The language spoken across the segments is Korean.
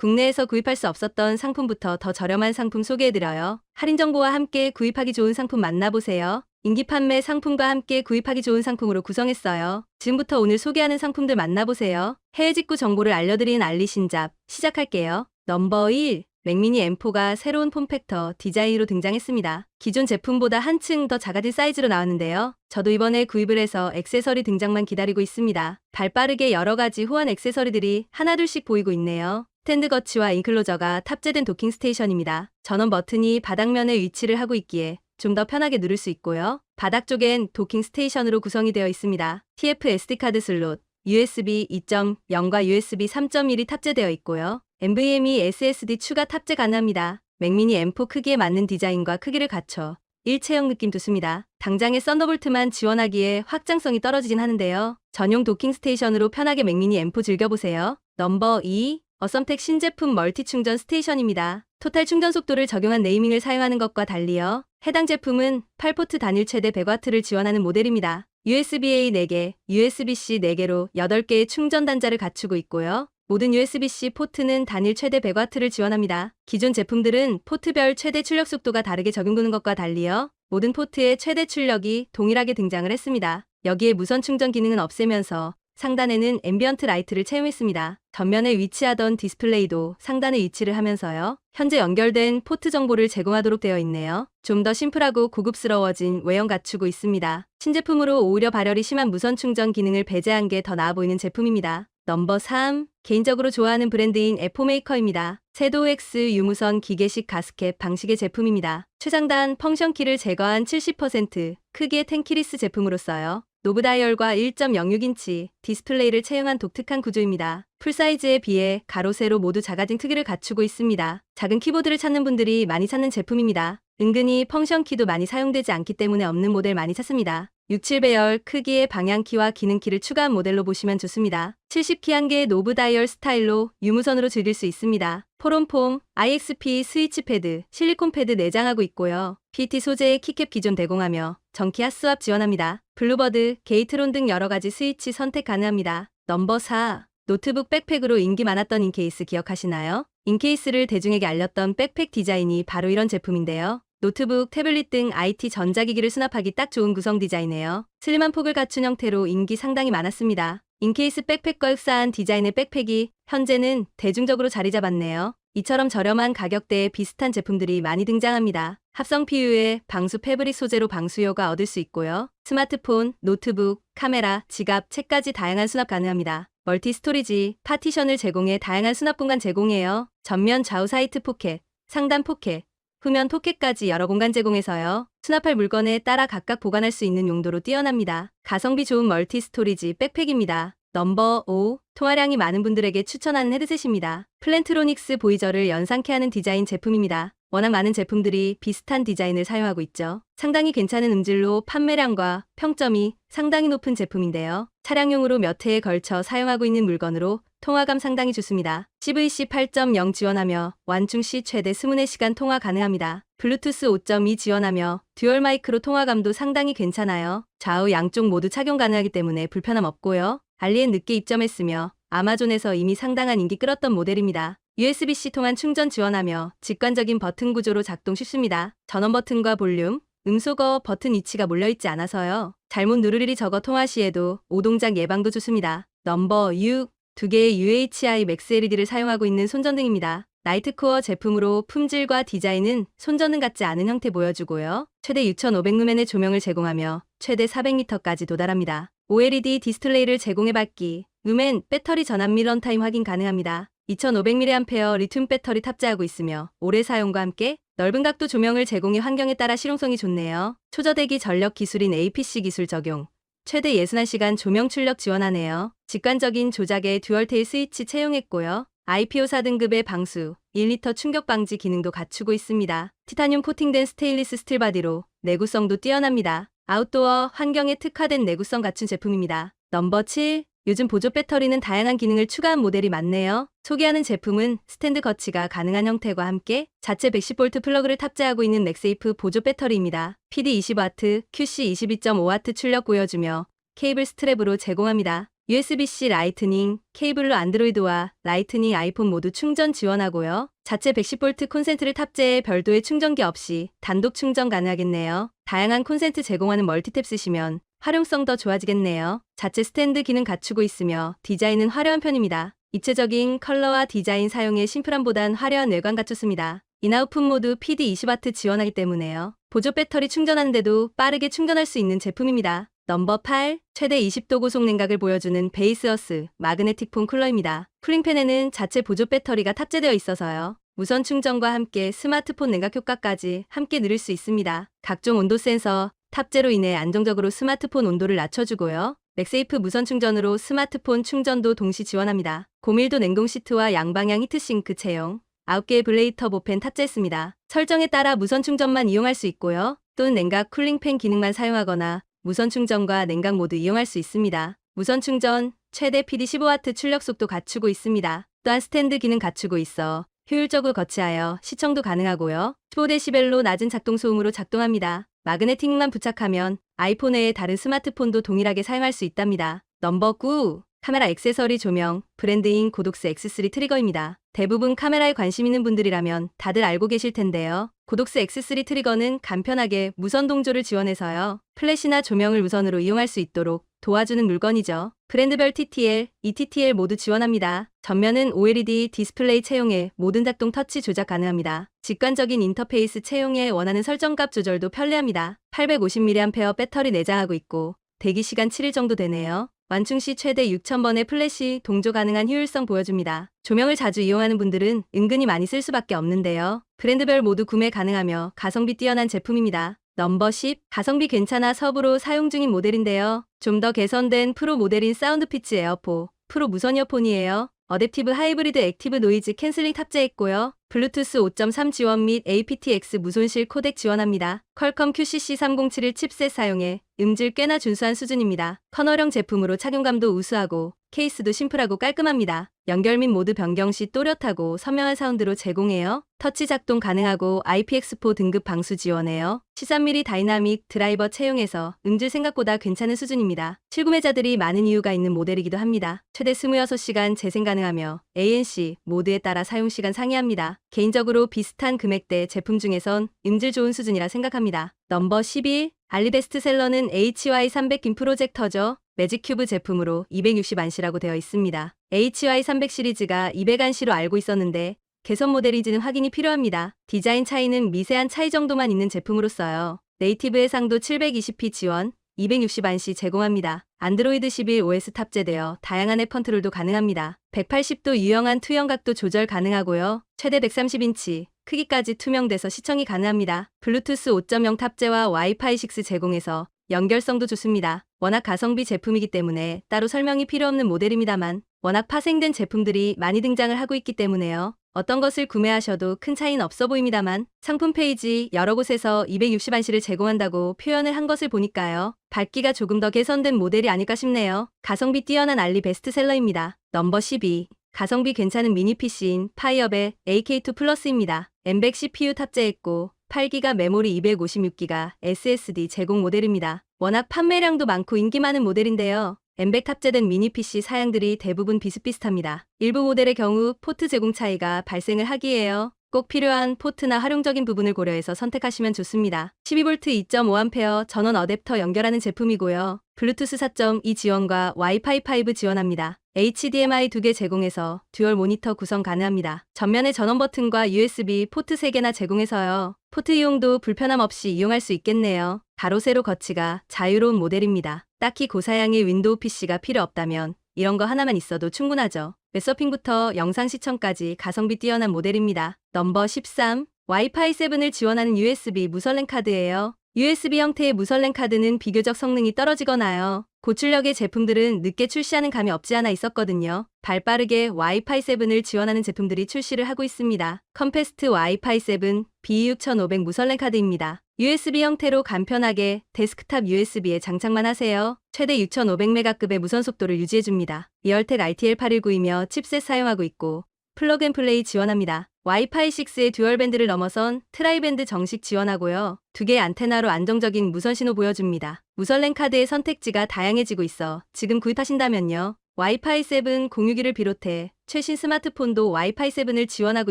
국내에서 구입할 수 없었던 상품부터 더 저렴한 상품 소개해드려요. 할인 정보와 함께 구입하기 좋은 상품 만나보세요. 인기 판매 상품과 함께 구입하기 좋은 상품으로 구성했어요. 지금부터 오늘 소개하는 상품들 만나보세요. 해외 직구 정보를 알려드리는 알리신잡 시작할게요. 넘버 1. 맥미니 M4가 새로운 폼팩터 디자인으로 등장했습니다. 기존 제품보다 한층 더 작아진 사이즈로 나왔는데요. 저도 이번에 구입을 해서 액세서리 등장만 기다리고 있습니다. 발 빠르게 여러 가지 호환 액세서리들이 하나둘씩 보이고 있네요. 스탠드 거치와 인클로저가 탑재된 도킹 스테이션입니다. 전원 버튼이 바닥면에 위치를 하고 있기에 좀 더 편하게 누를 수 있고요. 바닥 쪽엔 도킹 스테이션으로 구성이 되어 있습니다. TF SD카드 슬롯, USB 2.0과 USB 3.1이 탑재되어 있고요. NVMe SSD 추가 탑재 가능합니다. 맥미니 M4 크기에 맞는 디자인과 크기를 갖춰 일체형 느낌 좋습니다. 당장에 썬더볼트만 지원하기에 확장성이 떨어지긴 하는데요. 전용 도킹 스테이션으로 편하게 맥미니 M4 즐겨보세요. 넘버 2. 어썸텍 신제품 멀티 충전 스테이션입니다. 토탈 충전 속도를 적용한 네이밍을 사용하는 것과 달리요. 해당 제품은 8포트 단일 최대 100W를 지원하는 모델입니다. USB-A 4개, USB-C 4개로 8개의 충전 단자를 갖추고 있고요. 모든 USB-C 포트는 단일 최대 100W를 지원합니다. 기존 제품들은 포트별 최대 출력 속도가 다르게 적용되는 것과 달리요. 모든 포트의 최대 출력이 동일하게 등장을 했습니다. 여기에 무선 충전 기능은 없애면서 상단에는 앰비언트 라이트를 채용했습니다. 전면에 위치하던 디스플레이도 상단에 위치를 하면서요. 현재 연결된 포트 정보를 제공하도록 되어 있네요. 좀 더 심플하고 고급스러워진 외형 갖추고 있습니다. 신제품으로 오히려 발열이 심한 무선 충전 기능을 배제한 게 더 나아 보이는 제품입니다. 넘버 3. 개인적으로 좋아하는 브랜드인 에포메이커입니다. 세도 X 유무선 기계식 가스켓 방식의 제품입니다. 최장단 펑션키를 제거한 70% 크기의 텐키리스 제품으로써요. 노브 다이얼과 1.06인치 디스플레이를 채용한 독특한 구조입니다. 풀사이즈에 비해 가로 세로 모두 작아진 크기를 갖추고 있습니다. 작은 키보드를 찾는 분들이 많이 찾는 제품입니다. 은근히 펑션 키도 많이 사용되지 않기 때문에 없는 모델 많이 찾습니다. 67배열 크기의 방향키와 기능키를 추가한 모델로 보시면 좋습니다. 70키 한 개의 노브 다이얼 스타일로 유무선으로 즐길 수 있습니다. 포럼폼, IXP 스위치 패드, 실리콘 패드 내장하고 있고요. PT 소재의 키캡 기존 대공하며 전키 핫스왑 지원합니다. 블루버드, 게이트론 등 여러 가지 스위치 선택 가능합니다. 넘버 4. 노트북 백팩으로 인기 많았던 인케이스 기억하시나요? 인케이스를 대중에게 알렸던 백팩 디자인이 바로 이런 제품인데요. 노트북, 태블릿 등 IT 전자기기를 수납하기 딱 좋은 구성 디자인이에요. 슬림한 폭을 갖춘 형태로 인기 상당히 많았습니다. 인케이스 백팩과 흡사한 디자인의 백팩이 현재는 대중적으로 자리 잡았네요. 이처럼 저렴한 가격대에 비슷한 제품들이 많이 등장합니다. 합성 PU의 방수 패브릭 소재로 방수효가 얻을 수 있고요. 스마트폰, 노트북, 카메라, 지갑, 책까지 다양한 수납 가능합니다. 멀티 스토리지, 파티션을 제공해 다양한 수납 공간 제공해요. 전면 좌우 사이트 포켓, 상단 포켓, 후면 포켓까지 여러 공간 제공해서요. 수납할 물건에 따라 각각 보관할 수 있는 용도로 뛰어납니다. 가성비 좋은 멀티 스토리지 백팩입니다. 넘버 5. 통화량이 많은 분들에게 추천하는 헤드셋입니다. 플랜트로닉스 보이저를 연상케 하는 디자인 제품입니다. 워낙 많은 제품들이 비슷한 디자인을 사용하고 있죠. 상당히 괜찮은 음질로 판매량과 평점이 상당히 높은 제품인데요. 차량용으로 몇 해에 걸쳐 사용하고 있는 물건으로 통화감 상당히 좋습니다. CVC 8.0 지원하며 완충 시 최대 20시간 통화 가능합니다. 블루투스 5.2 지원하며 듀얼 마이크로 통화감도 상당히 괜찮아요. 좌우 양쪽 모두 착용 가능하기 때문에 불편함 없고요. 알리엔 늦게 입점했으며 아마존에서 이미 상당한 인기 끌었던 모델입니다. USB-C 통한 충전 지원하며 직관적인 버튼 구조로 작동 쉽습니다. 전원 버튼과 볼륨, 음소거 버튼 위치가 몰려있지 않아서요. 잘못 누를 일이 적어 통화 시에도 오동작 예방도 좋습니다. 넘버 6. 두 개의 UHI 맥스 LED를 사용하고 있는 손전등입니다. 나이트코어 제품으로 품질과 디자인은 손전등 같지 않은 형태 보여주고요. 최대 6,500루멘의 조명을 제공하며 최대 400m까지 도달합니다. OLED 디스플레이를 제공해 받기, 루멘 배터리 전압 및 런타임 확인 가능합니다. 2500mAh 리튬 배터리 탑재하고 있으며 오래 사용과 함께 넓은 각도 조명을 제공해 환경에 따라 실용성이 좋네요. 초저대기 전력 기술인 APC 기술 적용. 최대 61시간 조명 출력 지원하네요. 직관적인 조작에 듀얼테일 스위치 채용했고요. IPO4 등급의 방수, 1리터 충격 방지 기능도 갖추고 있습니다. 티타늄 코팅된 스테인리스 스틸 바디로 내구성도 뛰어납니다. 아웃도어 환경에 특화된 내구성 갖춘 제품입니다. 넘버 7. 요즘 보조 배터리는 다양한 기능을 추가한 모델이 많네요. 소개하는 제품은 스탠드 거치가 가능한 형태와 함께 자체 110V 플러그를 탑재하고 있는 맥세이프 보조 배터리입니다. PD 20W, QC 22.5W 출력 보여주며 케이블 스트랩으로 제공합니다. USB-C 라이트닝, 케이블로 안드로이드와 라이트닝 아이폰 모두 충전 지원하고요. 자체 110V 콘센트를 탑재해 별도의 충전기 없이 단독 충전 가능하겠네요. 다양한 콘센트 제공하는 멀티탭 쓰시면 활용성 더 좋아지겠네요. 자체 스탠드 기능 갖추고 있으며 디자인은 화려한 편입니다. 입체적인 컬러와 디자인 사용에 심플함보단 화려한 외관 갖췄습니다. 인아웃풋 모드 PD 20W 지원하기 때문에요. 보조 배터리 충전하는데도 빠르게 충전할 수 있는 제품입니다. 넘버 8, 최대 20도 고속 냉각을 보여주는 베이스어스 마그네틱 폼 쿨러입니다. 쿨링팬에는 자체 보조 배터리가 탑재되어 있어서요. 무선 충전과 함께 스마트폰 냉각 효과까지 함께 누릴 수 있습니다. 각종 온도 센서, 탑재로 인해 안정적으로 스마트폰 온도를 낮춰주고요. 맥세이프 무선 충전으로 스마트폰 충전도 동시 지원합니다. 고밀도 냉동 시트와 양방향 히트싱크 채용, 9개의 블레이 터 보펜 탑재했습니다. 설정에 따라 무선 충전만 이용할 수 있고요. 또는 냉각 쿨링팬 기능만 사용하거나 무선 충전과 냉각 모두 이용할 수 있습니다. 무선 충전, 최대 PD 15W 출력 속도 갖추고 있습니다. 또한 스탠드 기능 갖추고 있어 효율적으로 거치하여 시청도 가능하고요. 15dB로 낮은 작동 소음으로 작동합니다. 마그네틱만 부착하면 아이폰 외의 다른 스마트폰도 동일하게 사용할 수 있답니다. 넘버 9. 카메라 액세서리 조명, 브랜드인 고독스 X3 트리거입니다. 대부분 카메라에 관심 있는 분들이라면 다들 알고 계실 텐데요. 고독스 X3 트리거는 간편하게 무선 동조를 지원해서요. 플래시나 조명을 무선으로 이용할 수 있도록 도와주는 물건이죠. 브랜드별 TTL, ETTL 모두 지원합니다. 전면은 OLED 디스플레이 채용에 모든 작동 터치 조작 가능합니다. 직관적인 인터페이스 채용에 원하는 설정값 조절도 편리합니다. 850mAh 배터리 내장하고 있고 대기 시간 7일 정도 되네요. 완충 시 최대 6,000번의 플래시 동조 가능한 효율성 보여줍니다. 조명을 자주 이용하는 분들은 은근히 많이 쓸 수밖에 없는데요. 브랜드별 모두 구매 가능하며 가성비 뛰어난 제품입니다. 넘버 10. 가성비 괜찮아 섭으로 사용 중인 모델인데요. 좀 더 개선된 프로 모델인 사운드 피치 에어포. 프로 무선 이어폰이에요. 어댑티브 하이브리드 액티브 노이즈 캔슬링 탑재했고요. 블루투스 5.3 지원 및 aptX 무손실 코덱 지원합니다. 퀄컴 QCC307을 칩셋 사용해 음질 꽤나 준수한 수준입니다. 커널형 제품으로 착용감도 우수하고 케이스도 심플하고 깔끔합니다. 연결 및 모드 변경 시 또렷하고 선명한 사운드로 제공해요. 터치 작동 가능하고 IPX4 등급 방수 지원해요. 13mm 다이나믹 드라이버 채용해서 음질 생각보다 괜찮은 수준입니다. 실구매자들이 많은 이유가 있는 모델이기도 합니다. 최대 26시간 재생 가능하며 ANC 모드에 따라 사용시간 상이합니다. 개인적으로 비슷한 금액대 제품 중에선 음질 좋은 수준이라 생각합니다. 넘버 11 알리베스트셀러는 HY300 긴 프로젝터죠. 매직큐브 제품으로 260안시라고 되어 있습니다. HY300 시리즈가 200안시로 알고 있었는데 개선 모델인지는 확인이 필요합니다. 디자인 차이는 미세한 차이 정도만 있는 제품으로서요. 네이티브 해상도 720p 지원, 260안시 제공합니다. 안드로이드 11 OS 탑재되어 다양한 앱 컨트롤도 가능합니다. 180도 유영한 투영 각도 조절 가능하고요. 최대 130인치, 크기까지 투명돼서 시청이 가능합니다. 블루투스 5.0 탑재와 와이파이 6 제공해서 연결성도 좋습니다. 워낙 가성비 제품이기 때문에 따로 설명이 필요 없는 모델입니다만 워낙 파생된 제품들이 많이 등장을 하고 있기 때문에요. 어떤 것을 구매하셔도 큰 차이는 없어 보입니다만 상품 페이지 여러 곳에서 260안시를 제공한다고 표현을 한 것을 보니까요. 밝기가 조금 더 개선된 모델이 아닐까 싶네요. 가성비 뛰어난 알리 베스트셀러입니다. 넘버 12 가성비 괜찮은 미니 PC인 파이업의 AK2 플러스입니다. M100 CPU 탑재했고 8기가 메모리 256기가 SSD 제공 모델입니다. 워낙 판매량도 많고 인기 많은 모델인데요. M100 탑재된 미니 PC 사양들이 대부분 비슷비슷합니다. 일부 모델의 경우 포트 제공 차이가 발생을 하기에요. 꼭 필요한 포트나 활용적인 부분을 고려해서 선택하시면 좋습니다. 12V 2.5A 전원 어댑터 연결하는 제품이고요. 블루투스 4.2 지원과 와이파이 5 지원합니다. HDMI 2개 제공해서 듀얼 모니터 구성 가능합니다. 전면에 전원 버튼과 USB 포트 3개나 제공해서요. 포트 이용도 불편함 없이 이용할 수 있겠네요. 가로 세로 거치가 자유로운 모델입니다. 딱히 고사양의 윈도우 PC가 필요 없다면 이런 거 하나만 있어도 충분하죠. 웹서핑부터 영상 시청까지 가성비 뛰어난 모델입니다. 넘버 13 와이파이 7을 지원하는 USB 무선랜 카드예요. USB 형태의 무선랜 카드는 비교적 성능이 떨어지거나요. 고출력의 제품들은 늦게 출시하는 감이 없지 않아 있었거든요. 발빠르게 와이파이 7을 지원하는 제품들이 출시를 하고 있습니다. 컴패스트 와이파이 7 B6500 무선랜 카드입니다. USB 형태로 간편하게 데스크탑 USB에 장착만 하세요. 최대 6500메가급의 무선 속도를 유지해줍니다. 리얼텍 RTL819이며 칩셋 사용하고 있고 플러그앤플레이 지원합니다. 와이파이 6의 듀얼밴드를 넘어선 트라이밴드 정식 지원하고요. 두 개의 안테나로 안정적인 무선 신호 보여줍니다. 무선랜 카드의 선택지가 다양해지고 있어 지금 구입하신다면요. 와이파이 7 공유기를 비롯해 최신 스마트폰도 와이파이 7을 지원하고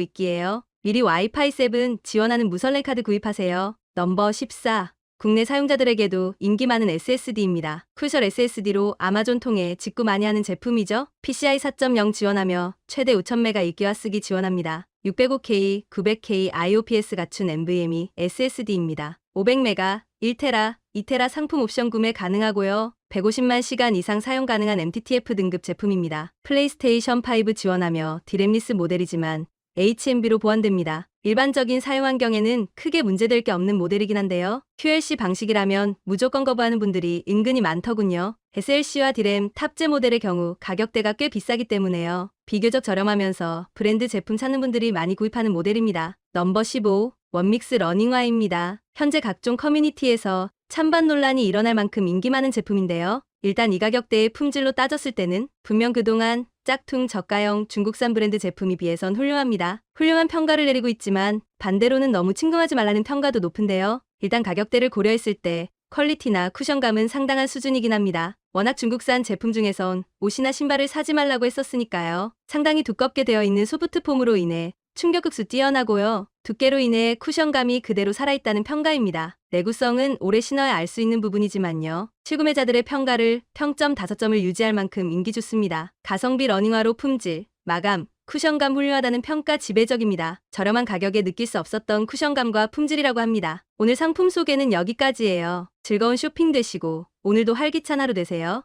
있기에요. 미리 와이파이 7 지원하는 무선랜 카드 구입하세요. 넘버 14. 국내 사용자들에게도 인기 많은 SSD입니다. 쿨셜 SSD로 아마존 통해 직구 많이 하는 제품이죠. PCI 4.0 지원하며 최대 5000메가 읽기와 쓰기 지원합니다. 605K, 900K IOPS 갖춘 NVMe SSD입니다. 500메가, 1테라, 2테라 상품 옵션 구매 가능하고요. 150만 시간 이상 사용 가능한 MTTF 등급 제품입니다. 플레이스테이션 5 지원하며 디램리스 모델이지만 HMB로 보완됩니다. 일반적인 사용 환경에는 크게 문제될 게 없는 모델이긴 한데요. QLC 방식이라면 무조건 거부하는 분들이 은근히 많더군요. SLC와 디램 탑재 모델의 경우 가격대가 꽤 비싸기 때문에요. 비교적 저렴하면서 브랜드 제품 찾는 분들이 많이 구입하는 모델입니다. 넘버 15 원믹스 러닝화입니다. 현재 각종 커뮤니티에서 찬반 논란이 일어날 만큼 인기 많은 제품인데요. 일단 이 가격대의 품질로 따졌을 때는 분명 그동안 짝퉁 저가형 중국산 브랜드 제품이 비해선 훌륭합니다. 훌륭한 평가를 내리고 있지만 반대로는 너무 침금하지 말라는 평가도 높은데요. 일단 가격대를 고려했을 때 퀄리티나 쿠션감은 상당한 수준이긴 합니다. 워낙 중국산 제품 중에선 옷이나 신발을 사지 말라고 했었으니까요. 상당히 두껍게 되어 있는 소프트 폼으로 인해 충격극수 뛰어나고요. 두께로 인해 쿠션감이 그대로 살아있다는 평가입니다. 내구성은 오래 신어야 알 수 있는 부분이지만요. 실구매자들의 평가를 평점 5점을 유지할 만큼 인기 좋습니다. 가성비 러닝화로 품질, 마감, 쿠션감 훌륭하다는 평가 지배적입니다. 저렴한 가격에 느낄 수 없었던 쿠션감과 품질이라고 합니다. 오늘 상품 소개는 여기까지예요. 즐거운 쇼핑 되시고 오늘도 활기찬 하루 되세요.